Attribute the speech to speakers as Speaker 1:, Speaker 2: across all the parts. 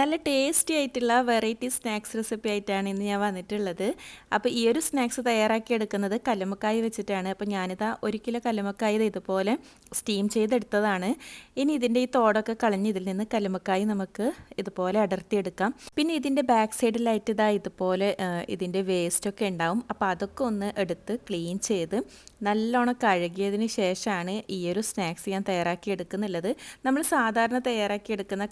Speaker 1: നല്ല ടേസ്റ്റി ആയിട്ടുള്ള variety snacks recipe ആയിട്ടാണ് ഇന്ന് ഞാൻ വന്നിട്ടുള്ളത്. അപ്പോൾ ഈ ഒരു സ്നാക്സ് തയ്യാറാക്കി എടുക്കുന്നത് വെച്ചിട്ടാണ്. അപ്പോൾ ഞാനിതാ ഒരു കിലോ കല്ലുമക്കായ ഇതുപോലെ സ്റ്റീം ചെയ്തെടുത്തതാണ്. ഇനി ഇതിന്റെ ഈ തോടൊക്കെ കളഞ്ഞ് ഇതിൽ നിന്ന് കല്ലുമക്കായ് നമുക്ക് ഇതുപോലെ അടർത്തിയെടുക്കാം. പിന്നെ ഇതിന്റെ ബാക്ക് സൈഡിലായിട്ട് ഇതാ ഇതുപോലെ ഇതിന്റെ വേസ്റ്റൊക്കെ ഉണ്ടാവും. അപ്പോൾ അതൊക്കെ ഒന്ന് എടുത്ത് ക്ലീൻ ചെയ്ത് നല്ലോണം കഴുകിയതിന് ശേഷമാണ് ഈ ഒരു സ്നാക്സ് ഞാൻ തയ്യാറാക്കി എടുക്കുന്നുള്ളത്. നമ്മൾ സാധാരണ തയ്യാറാക്കി എടുക്കുന്ന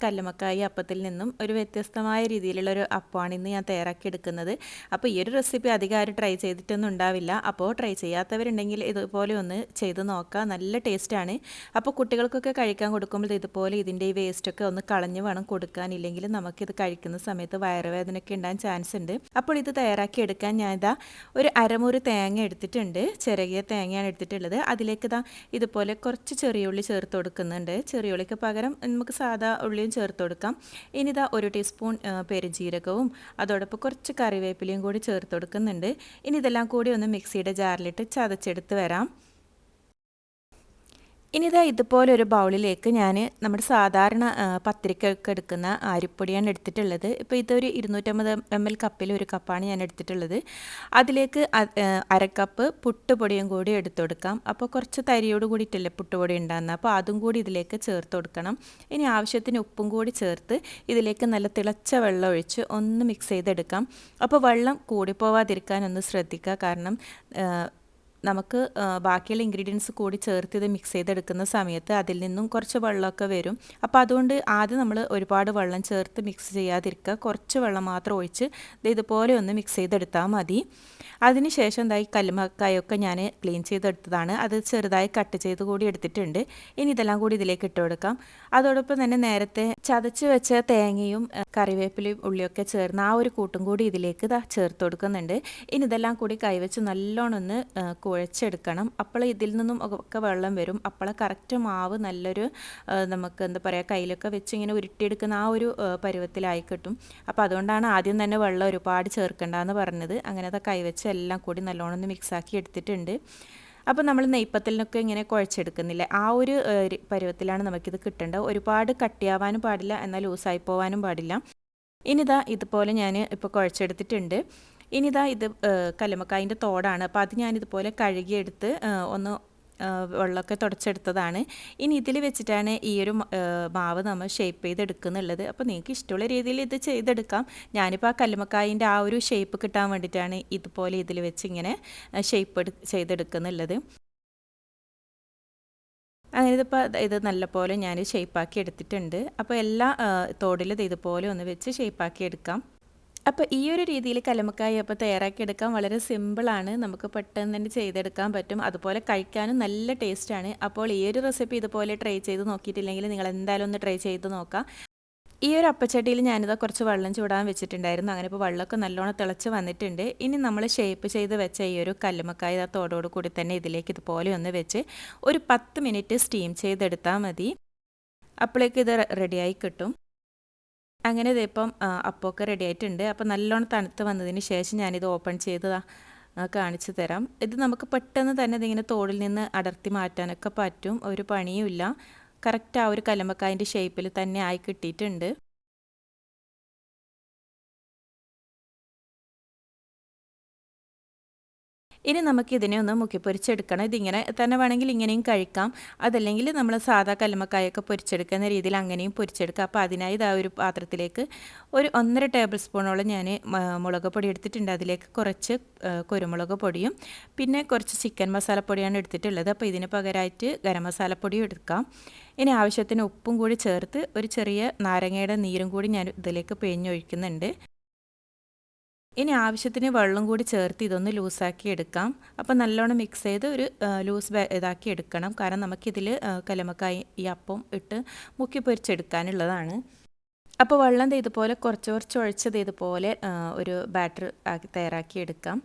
Speaker 1: അപ്പത്തിൽ നിന്നും ഒരു വ്യത്യസ്തമായ രീതിയിലുള്ള ഒരു അപ്പമാണ് ഇന്ന് ഞാൻ തയ്യാറാക്കി എടുക്കുന്നത്. അപ്പോൾ ഈ ഒരു റെസിപ്പി അധികം ആരും ട്രൈ ചെയ്തിട്ടൊന്നും ഉണ്ടാവില്ല. അപ്പോൾ ട്രൈ ചെയ്യാത്തവരുണ്ടെങ്കിൽ ഇതുപോലെ ഒന്ന് ചെയ്ത് നോക്കുക നല്ല ടേസ്റ്റാണ് അപ്പോൾ കുട്ടികൾക്കൊക്കെ കഴിക്കാൻ കൊടുക്കുമ്പോൾ ഇതുപോലെ ഇതിന്റെ ഈ വേസ്റ്റൊക്കെ ഒന്ന് കളഞ്ഞ് വേണം കൊടുക്കാൻ. ഇല്ലെങ്കിൽ നമുക്കിത് കഴിക്കുന്ന സമയത്ത് വയറുവേദനയൊക്കെ ഉണ്ടാകാൻ ചാൻസ് ഉണ്ട്. അപ്പോൾ ഇത് തയ്യാറാക്കി എടുക്കാൻ ഞാൻ ഇതാ ഒരു അരമുറി തേങ്ങ എടുത്തിട്ടുണ്ട്. ചെറിയ തേങ്ങയാണ് എടുത്തിട്ടുള്ളത്. അതിലേക്ക് ഇതാ ഇതുപോലെ കുറച്ച് ചെറിയ ഉള്ളി ചേർത്ത് കൊടുക്കുന്നുണ്ട്. ചെറിയ ഉള്ളിക്ക് പകരം നമുക്ക് സാധാ ഉള്ളിയും ചേർത്ത് കൊടുക്കാം. ഇനി ഇതാ ഒരു ടീസ്പൂൺ പെരുജീരകവും അതോടൊപ്പം കുറച്ച് കറിവേപ്പിലയും കൂടി ചേർത്ത് കൊടുക്കുന്നുണ്ട്. ഇനി ഇതെല്ലാം കൂടി ഒന്ന് മിക്സിയുടെ ജാറിലിട്ട് ചതച്ചെടുത്ത് വരാം. ഇനി ഇതാ ഇതുപോലെ ഒരു ബൗളിലേക്ക് ഞാൻ നമ്മുടെ സാധാരണ പത്തിരിക്കൊക്കെ എടുക്കുന്ന അരിപ്പൊടിയാണ് എടുത്തിട്ടുള്ളത്. ഇപ്പോൾ ഇതൊരു ഇരുന്നൂറ്റമ്പത് എം എൽ കപ്പിൽ ഒരു കപ്പാണ് ഞാൻ എടുത്തിട്ടുള്ളത്. അതിലേക്ക് അരക്കപ്പ് പുട്ടുപൊടിയും കൂടി എടുത്തു കൊടുക്കാം. അപ്പോൾ കുറച്ച് തരിയോട് കൂടിയിട്ടല്ലേ പുട്ടുപൊടി ഉണ്ടാകുന്നത് അപ്പോൾ അതും കൂടി ഇതിലേക്ക് ചേർത്ത് കൊടുക്കണം. ഇനി ആവശ്യത്തിന് ഉപ്പും കൂടി ചേർത്ത് ഇതിലേക്ക് നല്ല തിളച്ച വെള്ളം ഒഴിച്ച് ഒന്ന് മിക്സ് ചെയ്തെടുക്കാം. അപ്പോൾ വെള്ളം കൂടിപ്പോവാതിരിക്കാൻ ഒന്ന് ശ്രദ്ധിക്കുക. കാരണം നമുക്ക് ബാക്കിയുള്ള ഇൻഗ്രീഡിയൻസ് കൂടി ചേർത്ത് ഇത് മിക്സ് ചെയ്തെടുക്കുന്ന സമയത്ത് അതിൽ നിന്നും കുറച്ച് വെള്ളമൊക്കെ വരും. അപ്പോൾ അതുകൊണ്ട് ആദ്യം നമ്മൾ ഒരുപാട് വെള്ളം ചേർത്ത് മിക്സ് ചെയ്യാതിരിക്കുക കുറച്ച് വെള്ളം മാത്രം ഒഴിച്ച് ഇതുപോലെ ഒന്ന് മിക്സ് ചെയ്തെടുത്താൽ മതി. അതിനുശേഷം എന്തായി കല്ലുമക്കായൊക്കെ ഞാൻ ക്ലീൻ ചെയ്തെടുത്തതാണ്. അത് ചെറുതായി കട്ട് ചെയ്ത് കൂടി എടുത്തിട്ടുണ്ട്. ഇനി ഇതെല്ലാം കൂടി ഇതിലേക്ക് ഇട്ട് കൊടുക്കാം. അതോടൊപ്പം തന്നെ നേരത്തെ ചതച്ച് വെച്ച തേങ്ങയും കറിവേപ്പിലയും ഉള്ളിയൊക്കെ ചേർന്ന് ആ ഒരു കൂട്ടും കൂടി ഇതിലേക്ക് ഇതാ ചേർത്ത് കൊടുക്കുന്നുണ്ട്. ഇനി ഇതെല്ലാം കൂടി കൈവച്ച് നല്ലോണം ഒന്ന് കുഴച്ചെടുക്കണം. അപ്പോൾ ഇതിൽ നിന്നും ഒക്കെ വെള്ളം വരും. അപ്പോൾ കറക്റ്റ് മാവ് നല്ലൊരു നമുക്ക് എന്താ പറയുക കയ്യിലൊക്കെ വെച്ച് ഇങ്ങനെ ഉരുട്ടിയെടുക്കുന്ന ആ ഒരു പരുവത്തിലായി കിട്ടും അപ്പോൾ അതുകൊണ്ടാണ് ആദ്യം തന്നെ വെള്ളം ഒരുപാട് ചേർക്കേണ്ടതെന്ന് പറഞ്ഞത്. അങ്ങനെ അത് കൈവച്ച് എല്ലാം കൂടി നല്ലോണം ഒന്ന് മിക്സാക്കി എടുത്തിട്ടുണ്ട്. അപ്പോൾ നമ്മൾ നെയ്പ്പത്തലിനൊക്കെ ഇങ്ങനെ കുഴച്ചെടുക്കുന്നില്ല? ആ ഒരു പരുവത്തിലാണ് നമുക്കിത് കിട്ടേണ്ടത്. ഒരുപാട് കട്ടിയാവാനും പാടില്ല. എന്നാൽ ലൂസായി പോവാനും പാടില്ല. ഇനിതാ ഇതുപോലെ ഞാൻ ഇപ്പോൾ കുഴച്ചെടുത്തിട്ടുണ്ട്. ഇനിതാ ഇത് കല്ലുമക്കായിന്റെ തോടാണ്. അപ്പോൾ അത് ഞാനിതുപോലെ കഴുകിയെടുത്ത് ഒന്ന് വെള്ളമൊക്കെ തുടച്ചെടുത്തതാണ്. ഇനി ഇതിൽ വെച്ചിട്ടാണ് ഈ ഒരു മാവ് നമ്മൾ ഷേപ്പ് ചെയ്തെടുക്കുന്നുള്ളത്. അപ്പോൾ നിങ്ങൾക്ക് ഇഷ്ടമുള്ള രീതിയിൽ ഇത് ചെയ്തെടുക്കാം. ഞാനിപ്പോൾ ആ കല്ലുമക്കായിന്റെ ആ ഒരു ഷേപ്പ് കിട്ടാൻ വേണ്ടിയിട്ടാണ് ഇതുപോലെ ഇതിൽ വെച്ച് ഇങ്ങനെ ഷേപ്പ് ചെയ്തെടുക്കുന്നുള്ളത്. അങ്ങനെ ഇതിപ്പോൾ ഇത് നല്ലപോലെ ഞാൻ ഷേപ്പാക്കി എടുത്തിട്ടുണ്ട്. അപ്പോൾ എല്ലാ തോടിലും ഇതുപോലെ ഒന്ന് വെച്ച് ഷേപ്പാക്കി എടുക്കാം. അപ്പോൾ ഈ ഒരു രീതിയിൽ കലമക്കായ അപ്പോൾ തയ്യാറാക്കിയെടുക്കാൻ വളരെ സിമ്പിളാണ് നമുക്ക് പെട്ടെന്ന് തന്നെ ചെയ്തെടുക്കാൻ പറ്റും. അതുപോലെ കഴിക്കാനും നല്ല ടേസ്റ്റാണ് അപ്പോൾ ഈ ഒരു റെസിപ്പി ഇതുപോലെ ട്രൈ ചെയ്ത് നോക്കിയിട്ടില്ലെങ്കിൽ നിങ്ങൾ എന്തായാലും ഒന്ന് ട്രൈ ചെയ്ത് നോക്കാം. ഈ ഒരു അപ്പച്ചട്ടിയിൽ ഞാനിതാ കുറച്ച് വെള്ളം ചൂടാൻ വെച്ചിട്ടുണ്ടായിരുന്നു. അങ്ങനെ ഇപ്പോൾ വെള്ളമൊക്കെ നല്ലോണം തിളച്ച് വന്നിട്ടുണ്ട്. ഇനി നമ്മൾ ഷേപ്പ് ചെയ്ത് വെച്ച ഈ ഒരു കല്ലുമക്കായ തോടോട് കൂടി തന്നെ ഇതിലേക്ക് ഇതുപോലെ ഒന്ന് വെച്ച് ഒരു പത്ത് മിനിറ്റ് സ്റ്റീം ചെയ്തെടുത്താൽ മതി. അപ്പോഴേക്ക് ഇത് റെഡിയായി കിട്ടും. അങ്ങനെ ഇതിപ്പം അപ്പമൊക്കെ റെഡി ആയിട്ടുണ്ട്. അപ്പോൾ നല്ലോണം തണുത്ത് വന്നതിന് ശേഷം ഞാനിത് ഓപ്പൺ ചെയ്തതാ കാണിച്ചു തരാം. ഇത് നമുക്ക് പെട്ടെന്ന് തന്നെ ഇതിങ്ങനെ തോടിൽ നിന്ന് അടർത്തി മാറ്റാനൊക്കെ പറ്റും. ഒരു പണിയുമില്ല കറക്റ്റ് ആ ഒരു കലമ്പക്കായന്റെ ഷേപ്പിൽ തന്നെ ആയി കിട്ടിയിട്ടുണ്ട്. ഇനി നമുക്ക് ഇതിനെ ഒന്ന് മുക്കി പൊരിച്ചെടുക്കണം ഇതിങ്ങനെ തന്നെ വേണമെങ്കിൽ ഇങ്ങനെയും കഴിക്കാം. അതല്ലെങ്കിൽ നമ്മൾ സാധാ കല്ലുമക്കായൊക്കെ പൊരിച്ചെടുക്കുന്ന രീതിയിൽ അങ്ങനെയും പൊരിച്ചെടുക്കാം. അപ്പോൾ അതിനായി ഇതാ ഒരു പാത്രത്തിലേക്ക് ഒരു ഒന്നര ടേബിൾ സ്പൂണോളം ഞാൻ മുളക് പൊടി എടുത്തിട്ടുണ്ട്. അതിലേക്ക് കുറച്ച് കുരുമുളക് പൊടിയും പിന്നെ കുറച്ച് ചിക്കൻ മസാലപ്പൊടിയാണ് എടുത്തിട്ടുള്ളത്. അപ്പോൾ ഇതിന് പകരമായിട്ട് ഗരം മസാലപ്പൊടിയും എടുക്കാം. ഇനി ആവശ്യത്തിന് ഉപ്പും കൂടി ചേർത്ത് ഒരു ചെറിയ നാരങ്ങയുടെ നീരും കൂടി ഞാൻ ഇതിലേക്ക് പിഴിഞ്ഞൊഴിക്കുന്നുണ്ട്. ഇനി ആവശ്യത്തിന് വെള്ളം കൂടി ചേർത്ത് ഇതൊന്ന് ലൂസാക്കി എടുക്കാം. അപ്പോൾ നല്ലോണം മിക്സ് ചെയ്ത് ഒരു ലൂസ് ഇതാക്കി എടുക്കണം. കാരണം നമുക്കിതിൽ കലമക്കായി ഈ അപ്പം ഇട്ട് മുക്കി പൊരിച്ചെടുക്കാനുള്ളതാണ്. അപ്പോൾ വെള്ളം ഇതുപോലെ കുറച്ച് കുറച്ച് ഒഴിച്ചത് ഇതുപോലെ ഒരു ബാറ്റർ ആക്കി തയ്യാറാക്കി എടുക്കാം.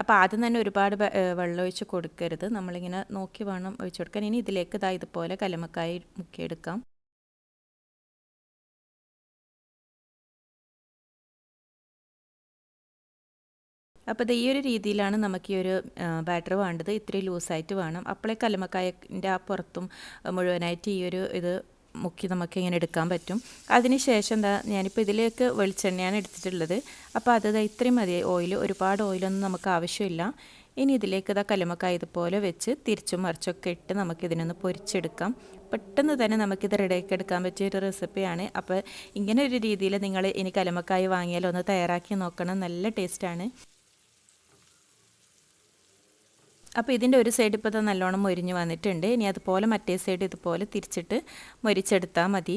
Speaker 1: അപ്പോൾ ആദ്യം തന്നെ ഒരുപാട് വെള്ളം ഒഴിച്ച് കൊടുക്കരുത്. നമ്മളിങ്ങനെ നോക്കി വേണം ഒഴിച്ച് കൊടുക്കാൻ. ഇനി ഇതിലേക്ക് ഇതാ ഇതുപോലെ കലമക്കായി മുക്കിയെടുക്കാം. അപ്പോൾ ഇത് ഈ ഒരു രീതിയിലാണ് നമുക്ക് ഈ ഒരു ബാറ്റർ വേണ്ടത്. ഇത്രയും ലൂസായിട്ട് വേണം. അപ്പോഴേ കലമക്കായന്റെ ആ പുറത്തും മുഴുവനായിട്ട് ഈ ഒരു ഇത് മുക്കി നമുക്ക് ഇങ്ങനെ എടുക്കാൻ പറ്റും. അതിന് ശേഷം എന്താ ഞാനിപ്പോൾ ഇതിലേക്ക് വെളിച്ചെണ്ണയാണ് എടുത്തിട്ടുള്ളത്. അപ്പോൾ അത് ഇത്രയും മതി. ഓയിൽ ഒരുപാട് ഓയിലൊന്നും നമുക്ക് ആവശ്യമില്ല. ഇനി ഇതിലേക്ക് ഇതാ കലമക്കായ ഇതുപോലെ വെച്ച് തിരിച്ചും മറിച്ചൊക്കെ ഇട്ട് നമുക്ക് ഇതിനൊന്ന് പൊരിച്ചെടുക്കാം. പെട്ടെന്ന് തന്നെ നമുക്കിത് റെഡിയാക്കി എടുക്കാൻ പറ്റിയ ഒരു റെസിപ്പിയാണ് അപ്പോൾ ഇങ്ങനെ ഒരു രീതിയിൽ നിങ്ങൾ ഇനി കലമക്കായ വാങ്ങിയാലൊന്ന് തയ്യാറാക്കി നോക്കണം. നല്ല ടേസ്റ്റാണ് അപ്പോൾ ഇതിന്റെ ഒരു സൈഡ് ഇപ്പോൾ നല്ലോണം മൊരിഞ്ഞ് വന്നിട്ടുണ്ട്. ഇനി അതുപോലെ മറ്റേ സൈഡ് ഇതുപോലെ തിരിച്ചിട്ട് മൊരിച്ചെടുത്താൽ മതി.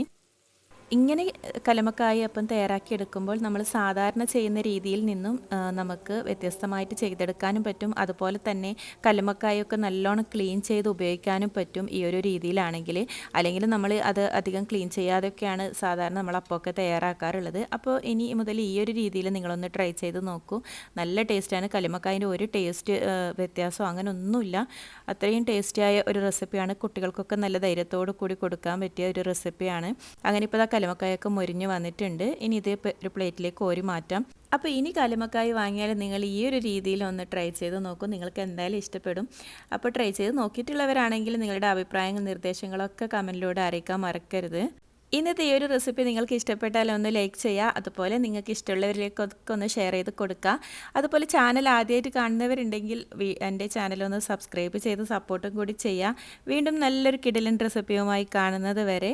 Speaker 1: ഇങ്ങനെ കലമക്കായ അപ്പം തയ്യാറാക്കിയെടുക്കുമ്പോൾ നമ്മൾ സാധാരണ ചെയ്യുന്ന രീതിയിൽ നിന്നും നമുക്ക് വ്യത്യസ്തമായിട്ട് ചെയ്തെടുക്കാനും പറ്റും. അതുപോലെ തന്നെ കലമക്കായൊക്കെ നല്ലോണം ക്ലീൻ ചെയ്ത് ഉപയോഗിക്കാനും പറ്റും ഈ ഒരു രീതിയിലാണെങ്കിൽ. അല്ലെങ്കിൽ നമ്മൾ അത് അധികം ക്ലീൻ ചെയ്യാതെയൊക്കെയാണ് സാധാരണ നമ്മൾ അപ്പമൊക്കെ തയ്യാറാക്കാറുള്ളത്. അപ്പോൾ ഇനി മുതൽ ഈ ഒരു രീതിയിൽ നിങ്ങളൊന്ന് ട്രൈ ചെയ്ത് നോക്കൂ. നല്ല ടേസ്റ്റാണ്. കലിമക്കായന്റെ ഒരു ടേസ്റ്റ് വ്യത്യാസം അങ്ങനെ ഒന്നുമില്ല അത്രയും ടേസ്റ്റിയായ ഒരു റെസിപ്പിയാണ്. കുട്ടികൾക്കൊക്കെ നല്ല ധൈര്യത്തോടു കൂടി കൊടുക്കാൻ പറ്റിയ ഒരു റെസിപ്പിയാണ്. അങ്ങനെ ഇപ്പോൾ കലമക്കായൊക്കെ മുരിഞ്ഞ് വന്നിട്ടുണ്ട്. ഇനി ഇത് ഒരു പ്ലേറ്റിലേക്ക് കോരി മാറ്റാം. അപ്പോൾ ഇനി കലമക്കായ് വാങ്ങിയാൽ നിങ്ങൾ ഈ ഒരു രീതിയിൽ ഒന്ന് ട്രൈ ചെയ്ത് നോക്കും. നിങ്ങൾക്ക് എന്തായാലും ഇഷ്ടപ്പെടും. അപ്പോൾ ട്രൈ ചെയ്ത് നോക്കിയിട്ടുള്ളവരാണെങ്കിൽ നിങ്ങളുടെ അഭിപ്രായങ്ങൾ നിർദ്ദേശങ്ങളൊക്കെ കമന്റിലൂടെ അറിയിക്കാൻ മറക്കരുത്. ഇന്നത്തെ ഈ ഒരു റെസിപ്പി നിങ്ങൾക്ക് ഇഷ്ടപ്പെട്ടാൽ ഒന്ന് ലൈക്ക് ചെയ്യുക. അതുപോലെ നിങ്ങൾക്ക് ഇഷ്ടമുള്ളവരിലേക്കൊക്കെ ഒന്ന് ഷെയർ ചെയ്ത് കൊടുക്കുക. അതുപോലെ ചാനൽ ആദ്യമായിട്ട് കാണുന്നവരുണ്ടെങ്കിൽ എന്റെ ചാനലൊന്ന് സബ്സ്ക്രൈബ് ചെയ്ത് സപ്പോർട്ടും കൂടി ചെയ്യുക. വീണ്ടും നല്ലൊരു കിടിലൻ റെസിപ്പിയുമായി കാണുന്നത് വരെ